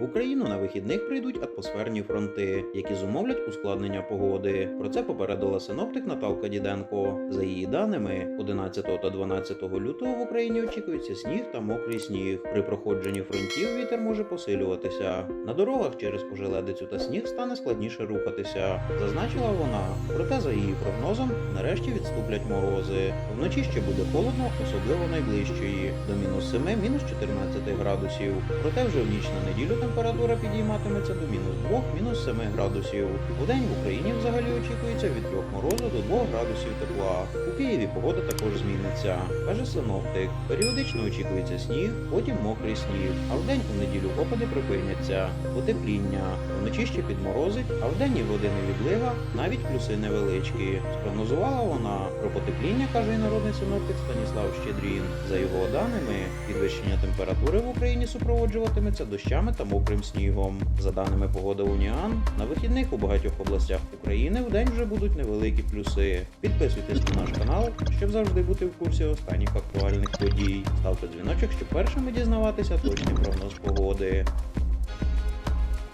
В Україну на вихідних прийдуть атмосферні фронти, які зумовлять ускладнення погоди. Про це попередила синоптик Наталка Діденко. За її даними, 11 та 12 лютого в Україні очікується сніг та мокрий сніг. При проходженні фронтів вітер може посилюватися. На дорогах через пожеледицю та сніг стане складніше рухатися, зазначила вона. Проте, за її прогнозом, нарешті відступлять морози. Вночі ще буде холодно, особливо найближчої до мінус 7, мінус 14 градусів. Проте вже в ніч на неділю температура підійматиметься до мінус 2, мінус 7 градусів. У день в Україні взагалі очікується від 3 морозу до 2 градусів тепла. У Києві погода також зміниться, каже синоптик. Періодично очікується сніг, потім мокрий сніг. А вдень у неділю опади припиняться. Потепління. Вночі ще підморозить, а вдень і години відлига навіть плюси невеличкі. Спрогнозувала вона про потепління, каже і народний синоптик Станіслав Щедрін. За його даними, підвищення температури в Україні супроводжуватиметься дощами та мокрим снігом. За даними погоди Уніан, на вихідних у багатьох областях України в день вже будуть невеликі плюси. Підписуйтесь на наш канал, щоб завжди бути в курсі останніх актуальних подій. Ставте дзвіночок, щоб першими дізнаватися точний прогноз погоди.